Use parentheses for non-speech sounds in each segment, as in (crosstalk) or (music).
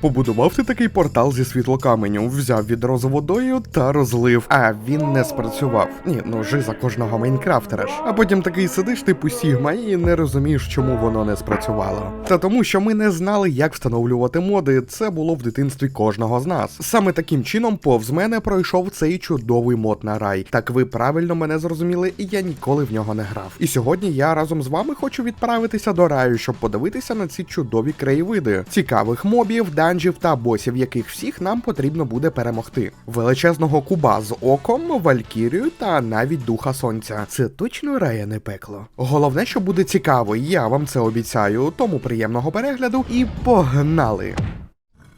Побудував ти такий портал зі світлокаменю, взяв відро з водою та розлив. А він не спрацював. Ні, ну жиза кожного майнкрафтера ж. А потім такий сидиш, типу Сігма, і не розумієш, чому воно не спрацювало. Та тому, що ми не знали, як встановлювати моди. Це було в дитинстві кожного з нас. Саме таким чином повз мене пройшов цей чудовий мод на рай. Так ви правильно мене зрозуміли, і я ніколи в нього не грав. І сьогодні я разом з вами хочу відправитися до раю, щоб подивитися на ці чудові краєвиди, цікавих мобів, данжів та босів, яких всіх нам потрібно буде перемогти. Величезного куба з оком, валькірію та навіть духа сонця. Це точно рай, а не пекло. Головне, що буде цікаво, я вам це обіцяю. Тому приємного перегляду і погнали!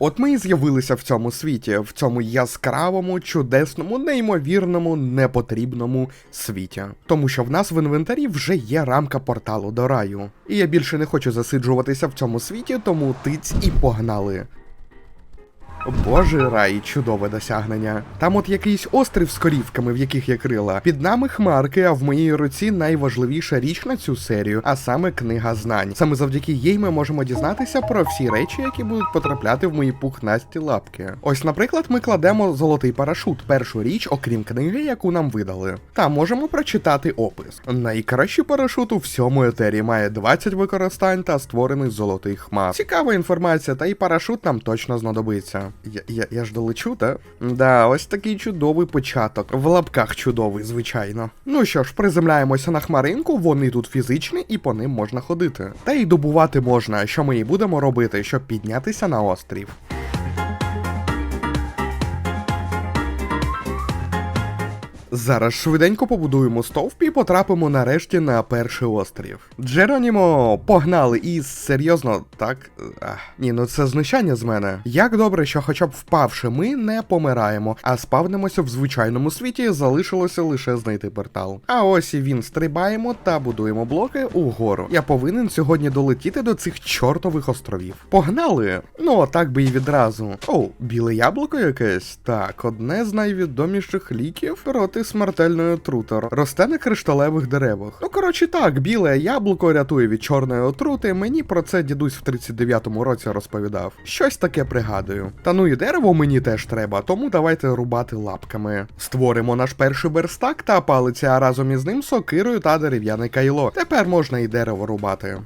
От ми і з'явилися в цьому світі, в цьому яскравому, чудесному, неймовірному, непотрібному світі. Тому що в нас в інвентарі вже є рамка порталу до раю. І я більше не хочу засиджуватися в цьому світі, тому тиць і погнали. Боже рай, чудове досягнення. Там от якийсь острів з корівками, в яких є крила. Під нами хмарки, а в моїй руці найважливіша річ на цю серію, а саме книга знань. Саме завдяки їй ми можемо дізнатися про всі речі, які будуть потрапляти в мої пухнасті лапки. Ось, наприклад, ми кладемо золотий парашут, першу річ, окрім книги, яку нам видали. Та можемо прочитати опис. Найкращий парашут у всьому етері має 20 використань та створений з золотих хмар. Цікава інформація, та і парашут нам точно знадобиться. Я, я, я ж долечу, та? Да, ось такий чудовий початок. В лапках чудовий, звичайно. Ну що ж, приземляємося на хмаринку, вони тут фізичні і по ним можна ходити. Та й добувати можна, що ми і будемо робити, щоб піднятися на острів. Зараз швиденько побудуємо стовп і потрапимо нарешті на перший острів. Джеронімо, погнали і серйозно, так? Ах, ні, ну це знущання з мене. Як добре, що хоча б впавши, ми не помираємо, а спавнимося в звичайному світі, залишилося лише знайти портал. А ось і він стрибаємо та будуємо блоки угору. Я повинен сьогодні долетіти до цих чортових островів. Погнали! Ну, так би і відразу. О, біле яблуко якесь. Так, одне з найвідоміших ліків проти смертельної отрути. Росте на кришталевих деревах. Ну, коротше, так, біле яблуко рятує від чорної отрути. Мені про це дідусь в 39-му році розповідав. Щось таке пригадую. Та ну і дерево мені теж треба, тому давайте рубати лапками. Створимо наш перший верстак та палиця, а разом із ним сокирою та дерев'яне кайло. Тепер можна і дерево рубати.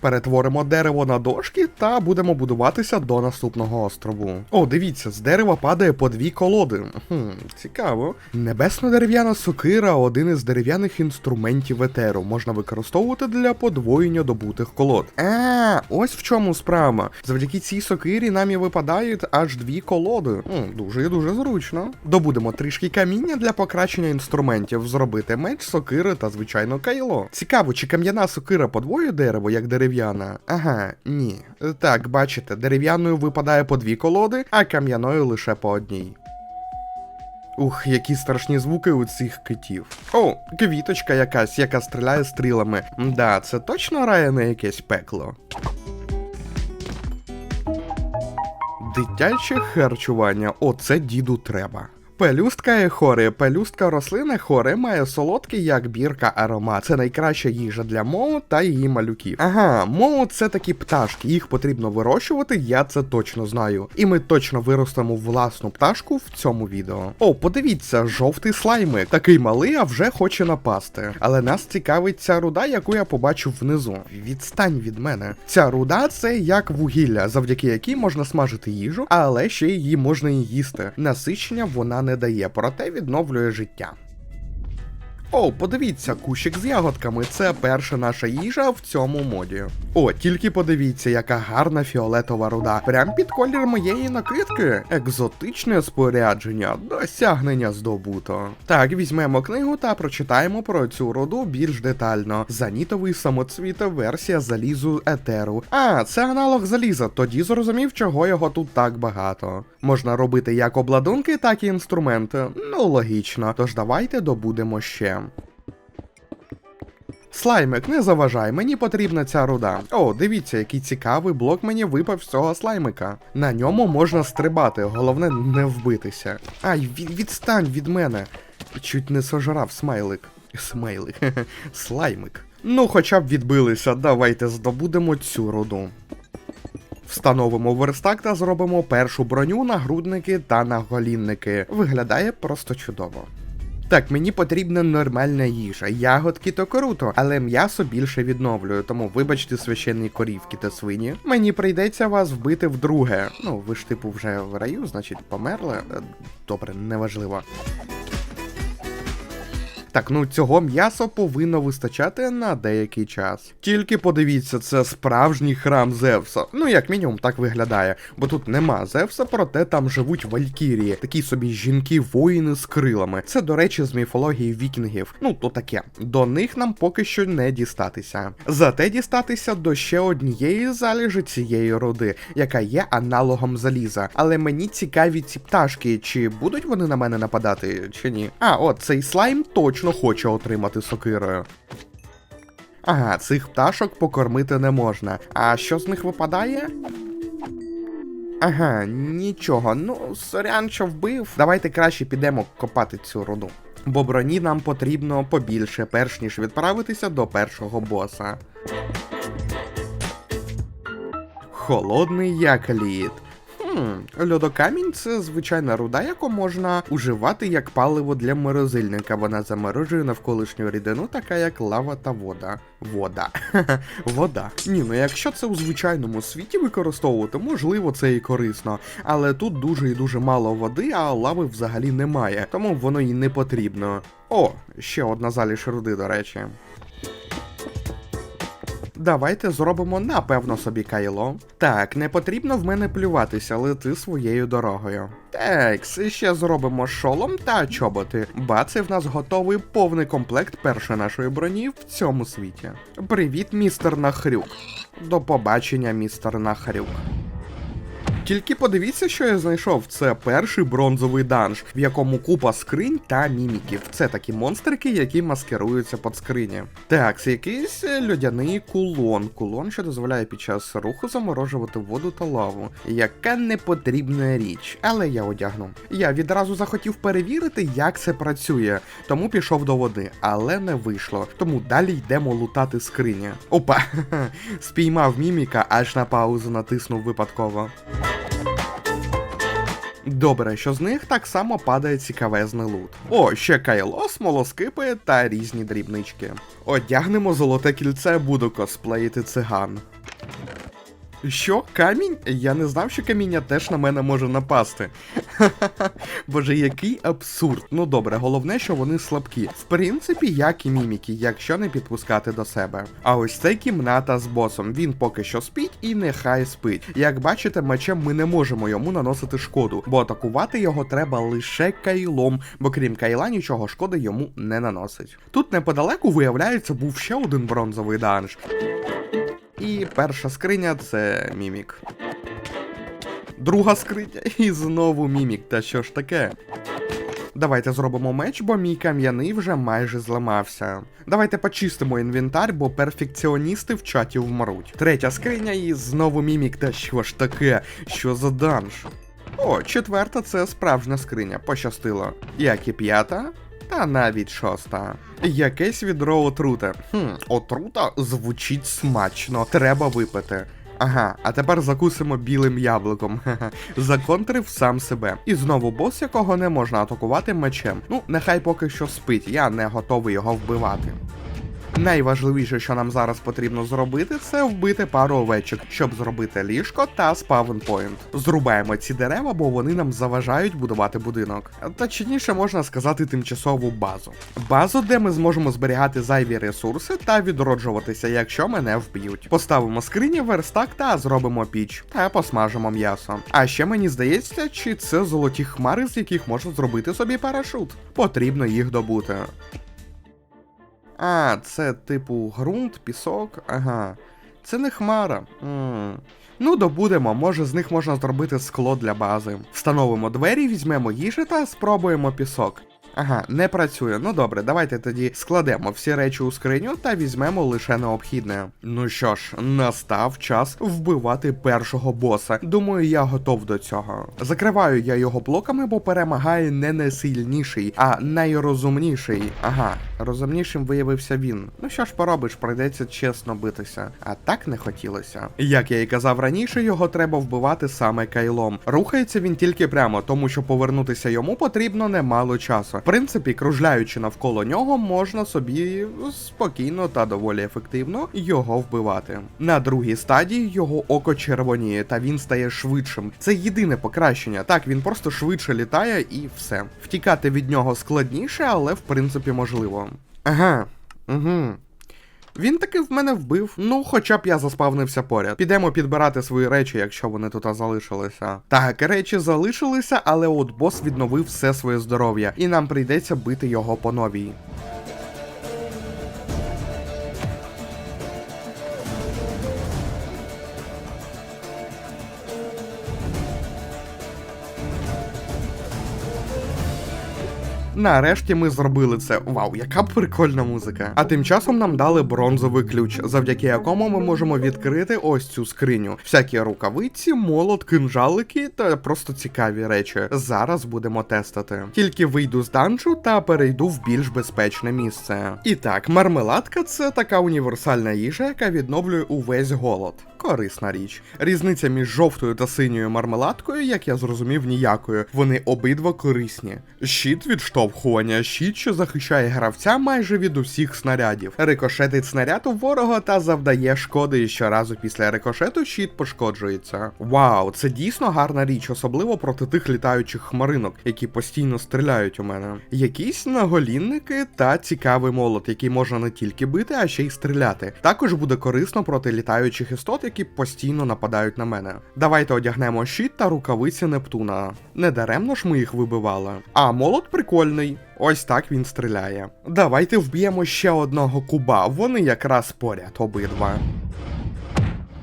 Перетворимо дерево на дошки та будемо будуватися до наступного острову. О, дивіться, з дерева падає по дві колоди. Хм, цікаво. Небесно-дерев'яна сокира один із дерев'яних інструментів етеру. Можна використовувати для подвоєння добутих колод. А, ось в чому справа. Завдяки цій сокирі нам і випадають аж дві колоди. Дуже і дуже зручно. Добудемо трішки каміння для покращення інструментів, зробити меч, сокири та звичайно кайло. Цікаво, чи кам'яна сокира подвоює дерево, як дерев'яна? Ага, ні. Так, бачите, дерев'яною випадає по дві колоди, а кам'яною лише по одній. Ух, які страшні звуки у цих китів. О, квіточка якась, яка стріляє стрілами. Да, це точно рає на якесь пекло. Дитяче харчування. Оце діду треба. Пелюстка ехори. Пелюстка рослини хори має солодкий як бірка аромат. Це найкраща їжа для Моу та її малюків. Ага, Моу це такі пташки, їх потрібно вирощувати, я це точно знаю. І ми точно виростемо власну пташку в цьому відео. О, подивіться, жовтий слаймик. Такий малий, а вже хоче напасти. Але нас цікавить ця руда, яку я побачив внизу. Відстань від мене. Ця руда це як вугілля, завдяки якій можна смажити їжу, але ще її можна і їсти. Насичення вона не дає, проте відновлює життя. О, подивіться, кущик з ягодками це перша наша їжа в цьому моді. О, тільки подивіться, яка гарна фіолетова руда. Прям під колір моєї накидки. Екзотичне спорядження, досягнення здобуто. Так, візьмемо книгу та прочитаємо про цю руду більш детально. Занітовий самоцвіт версія залізу етеру. А, це аналог заліза, тоді зрозумів, чого його тут так багато. Можна робити як обладунки, так і інструменти. Ну, логічно. Тож давайте добудемо ще. Слаймик, не заважай, мені потрібна ця руда. О, дивіться, який цікавий блок мені випав з цього слаймика. На ньому можна стрибати, головне не вбитися. Ай, від, відстань від мене. Чуть не сожрав смайлик. Смайлик. (laughs) Слаймик. Ну, хоча б відбилися, давайте здобудемо цю руду. Встановимо верстак та зробимо першу броню, нагрудники та наголінники. Виглядає просто чудово. Так, мені потрібна нормальна їжа. Ягодки то круто, але м'ясо більше відновлюю, тому вибачте священні корівки та свині. Мені прийдеться вас вбити вдруге. Ну, ви ж типу вже в раю, значить, померли. Е, Добре, неважливо. Так, ну цього м'яса повинно вистачати на деякий час. Тільки подивіться, це справжній храм Зевса. Ну, як мінімум, так виглядає, бо тут нема Зевса, проте там живуть валькірії, такі собі жінки-воїни з крилами. Це, до речі, з міфології вікінгів. Ну, то таке. До них нам поки що не дістатися. Зате дістатися до ще однієї залежі цієї роди, яка є аналогом заліза. Але мені цікаві ці пташки, чи будуть вони на мене нападати, чи ні. А, от цей слайм точно хоче отримати сокирою. Ага, цих пташок покормити не можна. А що з них випадає? Ага, нічого. Ну, сорян, що вбив. Давайте краще підемо копати цю руду. Бо броні нам потрібно побільше, перш ніж відправитися до першого боса. Холодний як лід. Хм, льодокамінь це звичайна руда, яку можна уживати як паливо для морозильника. Вона заморожує навколишню рідину, така як лава та вода. Вода. (laughs) Вода. Ні, ну якщо це у звичайному світі використовувати, можливо, це і корисно. Але тут дуже і дуже мало води, а лави взагалі немає, тому воно і не потрібно. О, ще одна заліж руди, до речі. Давайте зробимо напевно собі кайло. Так, не потрібно в мене плюватися, лети своєю дорогою. Так, ще зробимо шолом та чоботи. Баци, в нас готовий повний комплект першої нашої броні в цьому світі. Привіт, містер Нахрюк. До побачення, містер Нахрюк. Тільки подивіться, що я знайшов. Це перший бронзовий данж, в якому купа скринь та міміків. Це такі монстрики, які маскируються під скрині. Так, це якийсь е, льодяний кулон. Кулон, що дозволяє під час руху заморожувати воду та лаву. Яка непотрібна річ, але я одягну. Я відразу захотів перевірити, як це працює, тому пішов до води, але не вийшло. Тому далі йдемо лутати скрині. Опа! (laughs) Спіймав міміка, аж на паузу натиснув випадково. Добре, що з них так само падає цікавезний лут. О, ще кайло, смолоскипи та різні дрібнички. Одягнемо золоте кільце, буду косплеїти циган. Що, камінь? Я не знав, що каміння теж на мене може напасти. (laughs) Боже, який абсурд. Ну добре, головне, що вони слабкі. В принципі, як і міміки, якщо не підпускати до себе. А ось це кімната з босом. Він поки що спить і нехай спить. Як бачите, мечем ми не можемо йому наносити шкоду, бо атакувати його треба лише кайлом, бо крім кайла нічого шкоди йому не наносить. Тут неподалеку, виявляється, був ще один бронзовий данж. І перша скриня це мімік. Друга скриня і знову мімік. Та що ж таке? Давайте зробимо меч, бо мій кам'яний вже майже зламався. Давайте почистимо інвентар, бо перфекціоністи в чаті вмруть. Третя скриня і знову мімік. Та що ж таке? Що за данж? О, четверта це справжня скриня, пощастило. Як і п'ята, та навіть шоста. Якесь відро отруте. Хм, отрута звучить смачно, треба випити. Ага, а тепер закусимо білим яблуком. (laughs) Законтрив сам себе. І знову бос, якого не можна атакувати мечем. Ну, нехай поки що спить, я не готовий його вбивати. Найважливіше, що нам зараз потрібно зробити, це вбити пару овечок, щоб зробити ліжко та спавнпойнт. Зрубаємо ці дерева, бо вони нам заважають будувати будинок. Точніше можна сказати, тимчасову базу. Базу, де ми зможемо зберігати зайві ресурси та відроджуватися, якщо мене вб'ють. Поставимо скрині, верстак та зробимо піч, та посмажимо м'ясо. А ще мені здається, чи це золоті хмари, з яких можна зробити собі парашут. Потрібно їх добути. А, це типу ґрунт, пісок, ага. Це не хмара. м Ну, добудемо, може з них можна зробити скло для бази. Встановимо двері, візьмемо їжі та спробуємо пісок. Ага, не працює. Ну добре, давайте тоді складемо всі речі у скриню та візьмемо лише необхідне. Ну що ж, настав час вбивати першого боса. Думаю, я готов до цього. Закриваю я його блоками, бо перемагає не найсильніший, а найрозумніший. Ага, розумнішим виявився він. Ну що ж поробиш, прийдеться чесно битися. А так не хотілося. Як я і казав раніше, його треба вбивати саме кайлом. Рухається він тільки прямо, тому що повернутися йому потрібно немало часу. В принципі, кружляючи навколо нього, можна собі спокійно та доволі ефективно його вбивати. На другій стадії його око червоніє, та він стає швидшим. Це єдине покращення. Так, він просто швидше літає і все. Втікати від нього складніше, але в принципі можливо. Ага, угу. Він таки в мене вбив. Ну, хоча б я заспавнився поряд. Підемо підбирати свої речі, якщо вони тут залишилися. Так, речі залишилися, але от бос відновив все своє здоров'я, і нам прийдеться бити його по новій. Нарешті ми зробили це. Вау, яка прикольна музика. А тим часом нам дали бронзовий ключ, завдяки якому ми можемо відкрити ось цю скриню. Всякі рукавиці, молот, кинжалики та просто цікаві речі. Зараз будемо тестити. Тільки вийду з данжу та перейду в більш безпечне місце. І так, мармеладка це така універсальна їжа, яка відновлює увесь голод. Корисна річ. Різниця між жовтою та синьою мармеладкою, як я зрозумів, ніякою. Вони обидва корисні. Щит відштовхування, щит, що захищає гравця майже від усіх снарядів. Рикошетить снаряд у ворога та завдає шкоди, і щоразу після рикошету щит пошкоджується. Вау, це дійсно гарна річ, особливо проти тих літаючих хмаринок, які постійно стріляють у мене. Якісь наголінники та цікавий молот, який можна не тільки бити, а ще й стріляти. Також буде корисно проти літаючих істот, які постійно нападають на мене. Давайте одягнемо щит та рукавиці Нептуна. Не даремно ж ми їх вибивали. А молот прикольний. Ось так він стріляє. Давайте вб'ємо ще одного куба, вони якраз поряд обидва.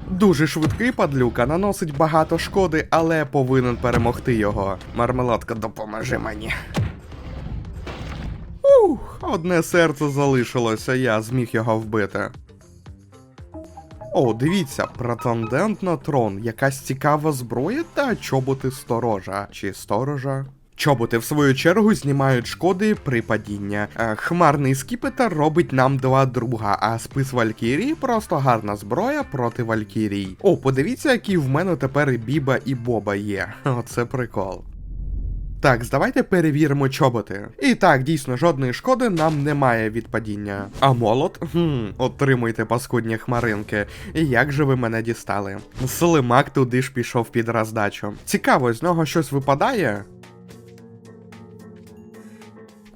Дуже швидкий падлюка, наносить багато шкоди, але повинен перемогти його. Мармеладка, допоможи мені. Ух, одне серце залишилося, я зміг його вбити. О, дивіться, претендент на трон, якась цікава зброя та чоботи сторожа чи сторожа. Чоботи, в свою чергу, знімають шкоди при падіння. Е, Хмарний скіпетр робить нам два друга, а спис Валькірії просто гарна зброя проти Валькірій. О, подивіться, які в мене тепер і Біба і Боба є. (laughs) Оце прикол. Так, давайте перевіримо чоботи. І так, дійсно, жодної шкоди нам немає від падіння. А молот? Хм, отримуйте паскудні хмаринки. Як же ви мене дістали? Слимак туди ж пішов під роздачу. Цікаво, з нього щось випадає?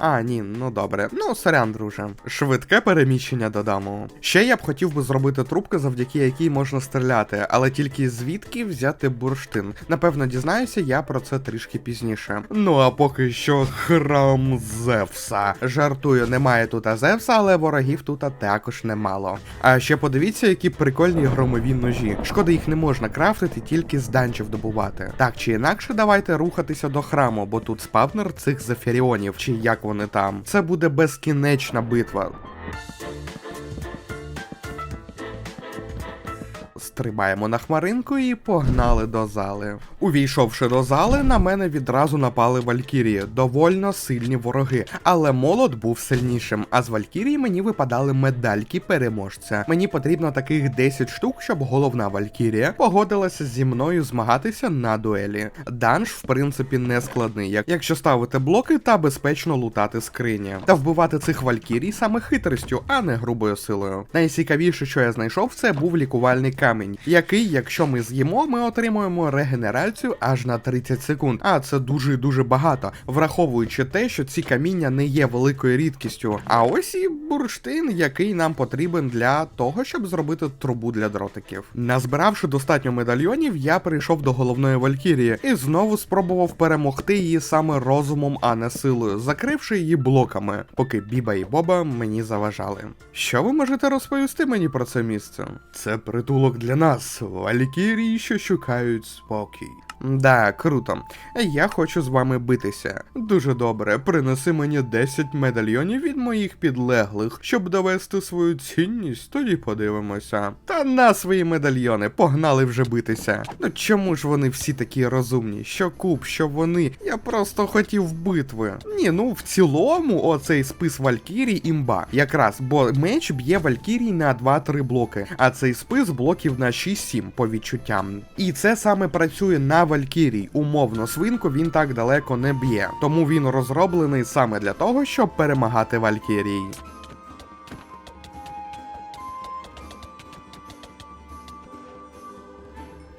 А, ні, ну добре. Ну, сорян, друже. Швидке переміщення додамо. Ще я б хотів би зробити трубку, завдяки якій можна стріляти, але тільки звідки взяти бурштин. Напевно, дізнаюся я про це трішки пізніше. Ну а поки що храм Зевса. Жартую, немає тут Зевса, але ворогів тут також немало. А ще подивіться, які прикольні громові ножі. Шкода, їх не можна крафтити, тільки з данчів добувати. Так чи інакше, давайте рухатися до храму, бо тут спавнер цих зефіріонів, чи як вони там. Це буде безкінечна битва. Стрибаємо на хмаринку і погнали до зали. Увійшовши до зали, на мене відразу напали Валькірії, довольно сильні вороги, але молот був сильнішим. А з Валькірії мені випадали медальки переможця. Мені потрібно таких 10 штук, щоб головна Валькірія погодилася зі мною змагатися на дуелі. Данж, в принципі, не складний, якщо ставити блоки та безпечно лутати скрині. Та вбивати цих Валькірій саме хитрістю, а не грубою силою. Найцікавіше, що я знайшов, це був лікувальний камінь, який, якщо ми з'їмо, ми отримуємо регенерацію аж на 30 секунд. А це дуже дуже багато, враховуючи те, що ці каміння не є великою рідкістю. А ось і бурштин, який нам потрібен для того, щоб зробити трубу для дротиків. Назбиравши достатньо медальйонів, я прийшов до головної Валькірії і знову спробував перемогти її саме розумом, а не силою, закривши її блоками, поки Біба і Боба мені заважали. Що ви можете розповісти мені про це місце? Це притулок для нас, Валькірії, що шукають спокій. Да, круто. Я хочу з вами битися. Дуже добре. Принеси мені 10 медальйонів від моїх підлеглих, щоб довести свою цінність, тоді подивимося. Та на свої медальйони, погнали вже битися. Ну чому ж вони всі такі розумні? Що куб, що вони? Я просто хотів битви. Ні, ну в цілому, оцей спис Валькірій імба. Якраз, бо меч б'є Валькірій на 2-3 блоки, а цей спис блоків на 6-7 по відчуттям. І це саме працює на Валькірій. Умовно, свинку він так далеко не б'є. Тому він розроблений саме для того, щоб перемагати Валькірій.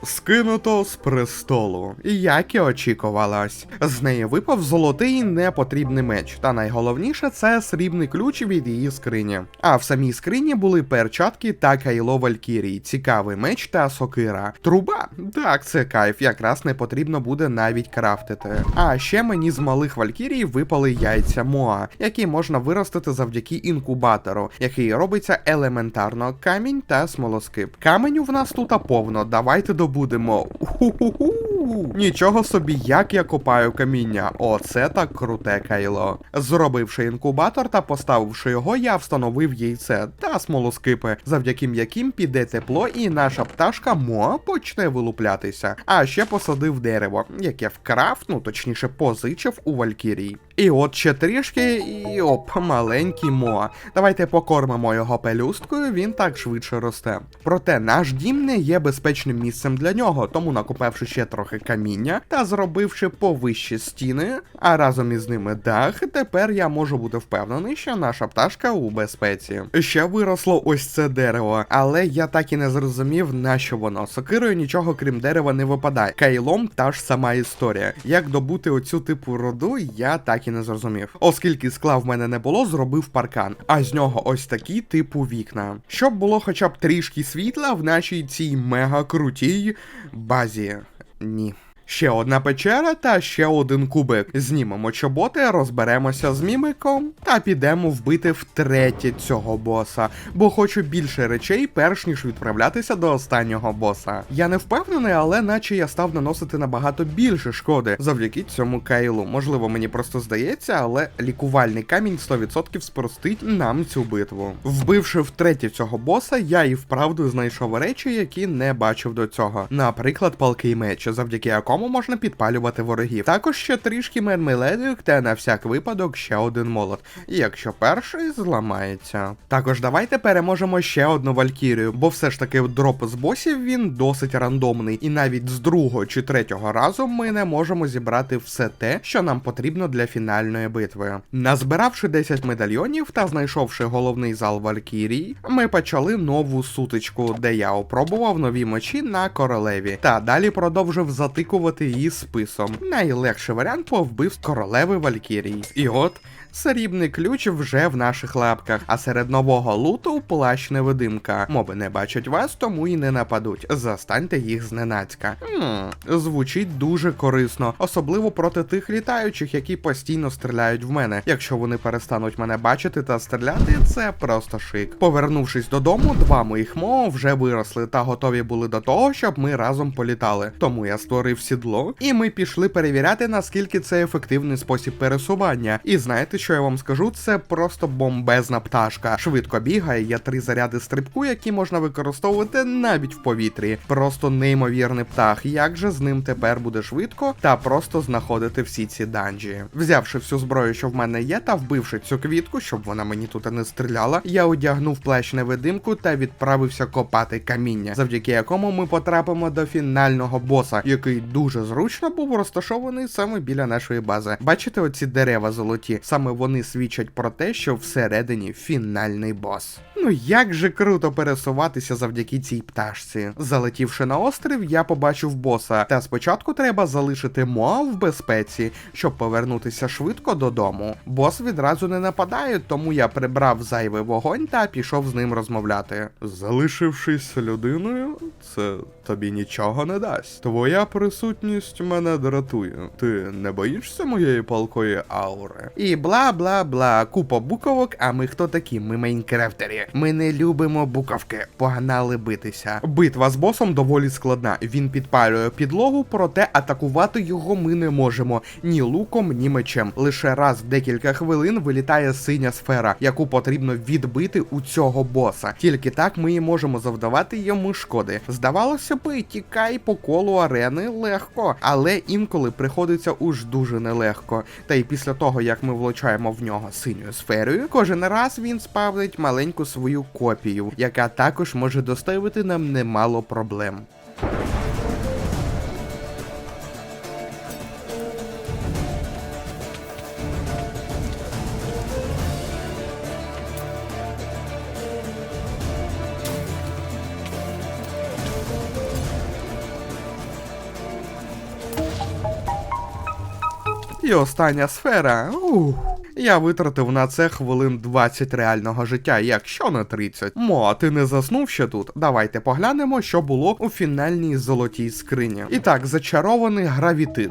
Скинуто з престолу, як і очікувалось. З неї випав золотий непотрібний меч, та найголовніше це срібний ключ від її скрині. А в самій скрині були перчатки та кайло Валькірій, цікавий меч та сокира. Труба, так, це кайф, якраз не потрібно буде навіть крафтити. А ще мені з малих Валькірій випали яйця Моа, які можна виростити завдяки інкубатору, який робиться елементарно камінь та смолоскип. Каменю в нас тут повно, давайте добудемо. Уху-ху-ху. Нічого собі, як я копаю каміння. Оце так круте кайло. Зробивши інкубатор та поставивши його, я встановив яйце та смолоскипи, завдяки яким піде тепло, і наша пташка Моа почне вилуплятися. А ще посадив дерево, яке вкрав, ну точніше позичив у Валькірії. І от ще трішки, і оп, маленький Моа. Давайте покормимо його пелюсткою, він так швидше росте. Проте наш дім не є безпечним місцем для нього, тому накопавши ще трохи каміння та зробивши повищі стіни, а разом із ними дах, тепер я можу бути впевнений, що наша пташка у безпеці. Ще виросло ось це дерево, але я так і не зрозумів, на що воно. Сокирою нічого крім дерева не випадає. Кайлом та ж сама історія. Як добути оцю типу роду, я так і не зрозумів. Оскільки скла в мене не було, зробив паркан, а з нього ось такі типу вікна. Щоб було хоча б трішки світла в нашій цій мега крутій базі. Ні. Ще одна печера та ще один кубик. Знімемо чоботи, розберемося з мімиком та підемо вбити втретє цього боса, бо хочу більше речей, перш ніж відправлятися до останнього боса. Я не впевнений, але наче я став наносити набагато більше шкоди завдяки цьому кайлу. Можливо, мені просто здається, але лікувальний камінь 100% спростить нам цю битву. Вбивши втретє цього боса, я і вправду знайшов речі, які не бачив до цього. Наприклад, палкий меч, завдяки якому можна підпалювати ворогів. Також ще трішки медмеледик та на всяк випадок ще один молот, якщо перший зламається. Також давайте переможемо ще одну валькірію, бо все ж таки дроп з босів він досить рандомний, і навіть з другого чи третього разу ми не можемо зібрати все те, що нам потрібно для фінальної битви. Назбиравши 10 медальйонів та знайшовши головний зал Валькірії, ми почали нову сутичку, де я опробував нові мечі на королеві, та далі продовжив затикувати її списом. Найлегший варіант по вбивств королеви Валькірії. І от. Срібний ключ вже в наших лапках, а серед нового луту плащ невидимка. Моби не бачать вас, тому і не нападуть. Застаньте їх зненацька. Хм, звучить дуже корисно, особливо проти тих літаючих, які постійно стріляють в мене. Якщо вони перестануть мене бачити та стріляти, це просто шик. Повернувшись додому, два моїх мо вже виросли та готові були до того, щоб ми разом політали. Тому я створив сідло, і ми пішли перевіряти, наскільки це ефективний спосіб пересування. І знаєте, що я вам скажу, це просто бомбезна пташка. Швидко бігає, є три заряди стрибку, які можна використовувати навіть в повітрі. Просто неймовірний птах. Як же з ним тепер буде швидко та просто знаходити всі ці данжі? Взявши всю зброю, що в мене є, та вбивши цю квітку, щоб вона мені тут не стріляла, я одягнув плащ невидимку та відправився копати каміння, завдяки якому ми потрапимо до фінального боса, який дуже зручно був розташований саме біля нашої бази. Бачите, оці дерева золоті, саме вони свідчать про те, що всередині фінальний бос. Ну як же круто пересуватися завдяки цій пташці. Залетівши на острів, я побачив боса. Та спочатку треба залишити Моа в безпеці, щоб повернутися швидко додому. Бос відразу не нападає, тому я прибрав зайвий вогонь та пішов з ним розмовляти. Залишившись людиною, це тобі нічого не дасть. Твоя присутність мене дратує. Ти не боїшся моєї палкої аури? І бла бла бла, купа буковок, а ми хто такі? Ми майнкрафтери. Ми не любимо буковки. Погнали битися. Битва з босом доволі складна. Він підпалює підлогу, проте атакувати його ми не можемо ні луком, ні мечем. Лише раз в декілька хвилин вилітає синя сфера, яку потрібно відбити у цього боса. Тільки так ми і можемо завдавати йому шкоди. Здавалося б, тікай по колу арени легко, але інколи приходиться уж дуже нелегко. Та й після того, як ми влучаємо в нього синьою сферою, кожен раз він спавнить маленьку свою копію, яка також може доставити нам немало проблем. І остання сфера. Ух. Я витратив на це хвилин 20 реального життя, якщо не 30. Мо, а ти не заснув ще тут? Давайте поглянемо, що було у фінальній золотій скрині. І так, зачарований гравітит.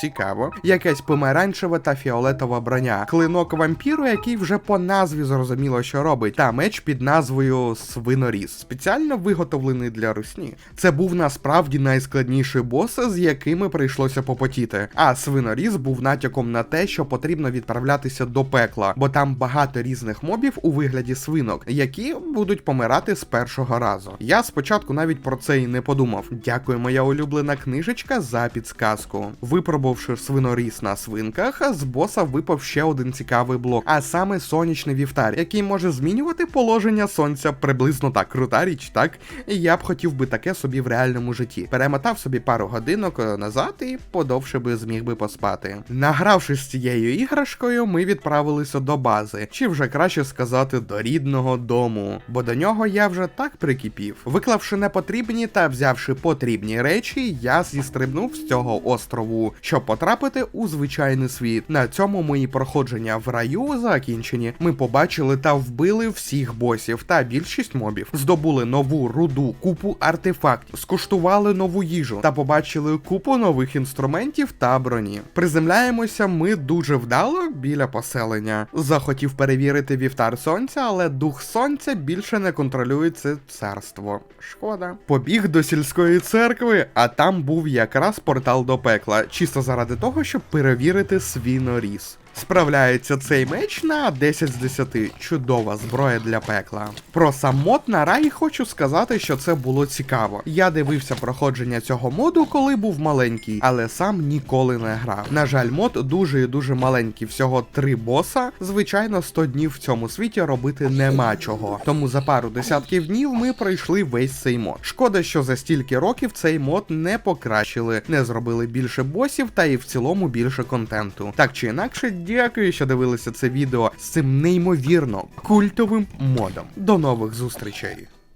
Цікаво. Якесь помаранчеве та фіолетова броня. Клинок вампіру, який вже по назві зрозуміло, що робить. Та меч під назвою Свиноріз, спеціально виготовлений для русні. Це був насправді найскладніший бос, з якими прийшлося попотіти. А свиноріз був натяком на те, що потрібно відправлятися до пекла, бо там багато різних мобів у вигляді свинок, які будуть помирати з першого разу. Я спочатку навіть про це і не подумав. Дякую, моя улюблена книжечка за підсказку. Випробувавши свиноріз на свинках, з боса випав ще один цікавий блок, а саме сонячний вівтар, який може змінювати положення сонця приблизно так. Крута річ, так? Я б хотів би таке собі в реальному житті. Перемотав собі пару годинок е, назад і подовше би зміг би поспати. Награвшись з цією іграшкою, ми відправилися до бази, чи вже краще сказати до рідного дому, бо до нього я вже так прикипів. Виклавши непотрібні та взявши потрібні речі, я зістрибнув з цього острову, щоб потрапити у звичайний світ. На цьому мої проходження в раю закінчені. Ми побачили та вбили всіх босів та більшість мобів, здобули нову руду, купу артефактів, скуштували нову їжу та побачили купу нових інструментів та броні. Приземляємося ми дуже вдало біля поселення. Захотів перевірити вівтар сонця, але дух сонця більше не контролює це царство. Шкода. Побіг до сільської церкви, а там був якраз портал до пекла, чисто заради того, щоб перевірити свій норіз. Справляється цей меч на 10 з 10. Чудова зброя для пекла. Про сам мод на раї хочу сказати, що це було цікаво. Я дивився проходження цього моду, коли був маленький, але сам ніколи не грав. На жаль, мод дуже і дуже маленький, всього три боса. Звичайно, 100 днів в цьому світі робити нема чого. Тому за пару десятків днів ми пройшли весь цей мод. Шкода, що за стільки років цей мод не покращили, не зробили більше босів та і в цілому більше контенту. Так чи інакше, дякую, що дивилися це відео з цим неймовірно культовим модом. До нових зустрічей.